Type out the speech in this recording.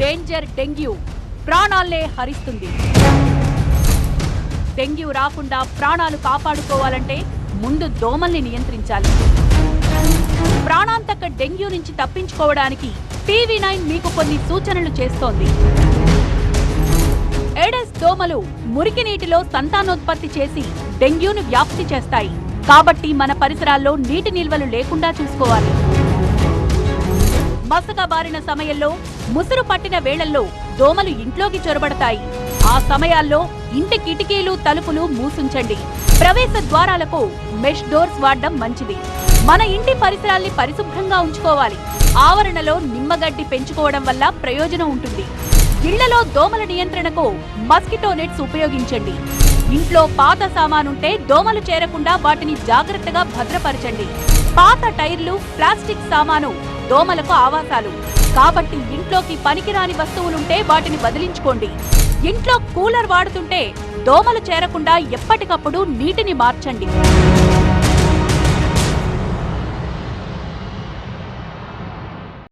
Danger dengue ప్రాణాలనే హరిస్తుంది. Dengue రాకుండా ప్రాణాలు కాపాడుకోవాలంటే ముందు దోమల్ని నియంత్రించాలి. ప్రాణాంతక డెంగ్యూ నుంచి తప్పించుకోవడానికి టీవీ నైన్ మీకు కొన్ని సూచనలు చేస్తోంది. ఎడస్ దోమలు మురికి నీటిలో సంతానోత్పత్తి చేసి డెంగ్యూను వ్యాప్తి చేస్తాయి. కాబట్టి మన పరిసరాల్లో నీటి నిల్వలు లేకుండా చూసుకోవాలి. మసక బారిన సమయంలో ముసురు పట్టిన వేళల్లో దోమలు ఇంట్లోకి చొరబడతాయి. ఆ సమయాల్లో ఇంటి కిటికీలు తలుపులు మూసుంచండి. ప్రవేశ ద్వారాలకు మెష్ డోర్స్ వాడడం మంచిది. మన ఇంటి పరిసరాల్ని పరిశుభ్రంగా ఉంచుకోవాలి. ఆవరణలో నిమ్మగడ్డి పెంచుకోవడం వల్ల ప్రయోజనం ఉంటుంది. ఇళ్ళలో దోమల నియంత్రణకు మస్కిటో నెట్స్ ఉపయోగించండి. ఇంట్లో పాత సామానుంటే దోమలు చేరకుండా వాటిని జాగ్రత్తగా భద్రపరచండి. పాత టైర్లు ప్లాస్టిక్ సామాను దోమలకు ఆవాసాలు. కాబట్టి ఇంట్లోకి పనికిరాని వస్తువులుంటే వాటిని వదిలించుకోండి. ఇంట్లో కూలర్ వాడుతుంటే దోమలు చేరకుండా ఎప్పటికప్పుడు నీటిని మార్చండి.